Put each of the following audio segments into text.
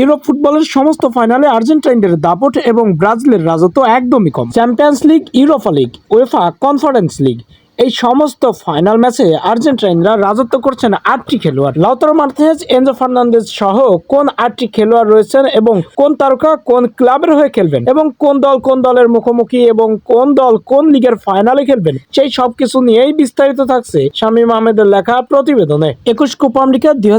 Europe ফুটবলের সমস্ত ফাইনালে আর্জেন্টাইনদের দাপট এবং ব্রাজিলের রাজত্ব একদমই কম। Champions league, Europa league UEFA conference league এই সমস্ত ফাইনাল ম্যাচে আর্জেন্টাইনরা রাজত্ব করছেন আটটি খেলোয়াড়। লাউতারো মার্থেজ এনজো ফার্নান্দেজ সহ কোন আটটি খেলোয়াড় রয়েছেন এবং কোন তারকা কোন ক্লাবের হয়ে খেলবেন? এবং কোন দল কোন দলের মুখোমুখি এবং কোন দল কোন লিগের ফাইনালে খেলবেন? সেই সবকিছু নিয়েই বিস্তারিত থাকছে শামীম আহমেদের লেখা প্রতিবেদনে। একুশ কোপা আমেরিকা দুই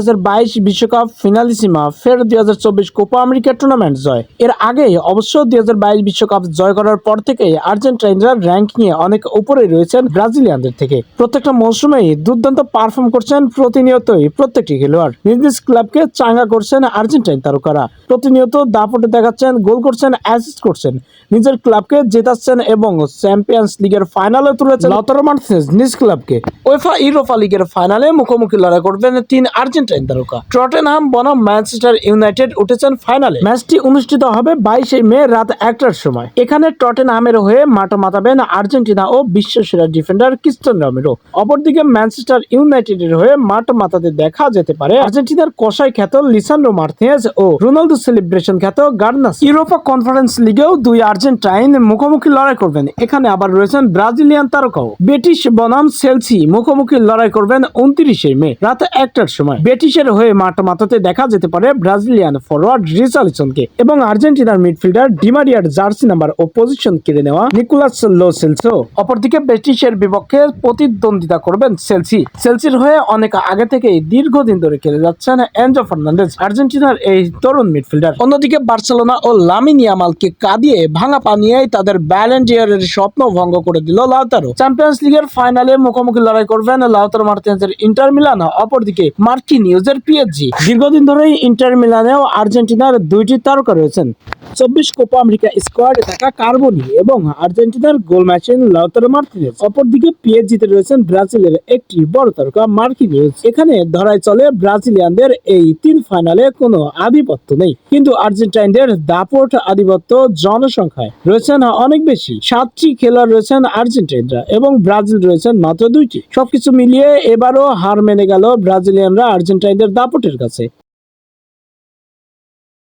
বিশ্বকাপ ফিনালিসিমা ফের দুই হাজার চব্বিশ কোপা আমেরিকা টুর্নামেন্ট জয়। এর আগে অবশ্য দুই বিশ্বকাপ জয় করার পর থেকে আর্জেন্টাইনরা র্যাঙ্কিংয়ে অনেক উপরে রয়েছেন ব্রাজিলিয়ানদের থেকে। প্রত্যেকটা মৌসুমেই দুর্দান্ত পারফর্ম করছেন প্রতিনিয়তই প্রত্যেকটি খেলোয়াড়। নিজ নিজ ক্লাবকে চাঙ্গা করছেন আর্জেন্টাইন তারকারা। প্রতিনিয়ত দাপটে দেখাচ্ছেন, গোল করছেন অ্যাসিস্ট করছেন। নিজের ক্লাবকে জেতাচ্ছেন এবং চ্যাম্পিয়ন্স লিগের ফাইনালে তুলেছেন মার্টিনেজ নিজ ক্লাবকে। ওয়েফা ইউরোপা লিগের ফাইনালে মুখোমুখি লড়াই করবেন তিন আর্জেন্টাইন তারকা। টটেনহাম বনাম ম্যানচেস্টার ইউনাইটেড উঠেছেন ফাইনালে ম্যাচটি অনুষ্ঠিত হবে বাইশে মে রাত একটার সময়। এখানে টটেনহামের হয়ে মাঠ মাতাবেন আর্জেন্টিনা ও বিশ্বসেরা ডিফেন্ডার ক্রিস্টান রমেরো অপরদিকে ম্যানচেস্টার ইউনাইটেডের হয়ে মাঠ মাতাতে দেখা যেতে পারে আর্জেন্টিনার কষাই খ্যাত লিসান্ড্রো মার্টিনেজ ও রোনালদো সেলিব্রেশন খ্যাত গার্নাস। ইউরোপা কনফারেন্স লিগেও দুই আর্জেন্টাইন মুখোমুখি লড়াই করবেন। এখানে আবার রয়েছেন ব্রাজিলিয়ান তারকাও। বেটিশ বনাম সেলসি মুখোমুখি লড়াই করবেন উনত্রিশে মে, রাত একটার সময়। বেটিশের হয়ে মাঠ মাথাতে দেখা যেতে পারে ব্রাজিলিয়ান ফরওয়ার্ড রিচার্লিসনকে এবং আর্জেন্টিনার মিডফিল্ডার ডিমারিয়ার জার্সি নাম্বার ও পজিশন কেড়ে নেওয়া নিকোলাস লো সেলসো অপরদিকে বেটিশের বিপক্ষে প্রতিদ্বন্দ্বিতা করবেন সেলসি সেলসির হয়ে অনেক আগে থেকেই দীর্ঘদিন ধরে খেলে যাচ্ছেন এনজো ফার্নান্ডেজ আর্জেন্টিনার এই তরুণ মিডফিল্ডার। অন্যদিকে বার্সেলোনা ও লামিন ইয়ামালকে কাঁদিয়ে ভাঙা পানিয়ায় তাদের ব্যালেন্ডিয়ারের স্বপ্ন ভঙ্গ করে দিল লাউতারো চ্যাম্পিয়ন্স লিগের ফাইনালে মুখোমুখি লড়াই করবেন লাউতারো মার্টিনেজের ইন্টার মিলান, অপরদিকে মার্কি নিউজের পিএসজি। দীর্ঘদিন ধরেই ইন্টার মিলানেও আর্জেন্টিনার দুইটি তারকা রয়েছেন। চব্বিশ কোপা আমেরিকা স্কোয়াডে থাকা কার্বনি এবং আর্জেন্টিনার গোল ম্যাচেন লাউতারো মার্টিনেজ। অপরদিকে পিএসজিতে রয়েছেন ব্রাজিলের একটি বড় তারকা মার্কিনিউজ এখানে ধরায় চলে ব্রাজিলিয়ানদের এই তিন ফাইনালে কোনো আধিপত্য নেই। কিন্তু আর্জেন্টাইনদের দাপট আধিপত্য জনসংখ্যায়। রয়েছেন অনেক বেশি। সাতটি খেলোয়াড় রয়েছেন আর্জেন্টাইনরা এবং ব্রাজিল রয়েছেন মাত্র দুইটি। সবকিছু মিলিয়ে এবারও হার মেনে গেল ব্রাজিলিয়ানরা আর্জেন্টাইনদের দাপটের কাছে।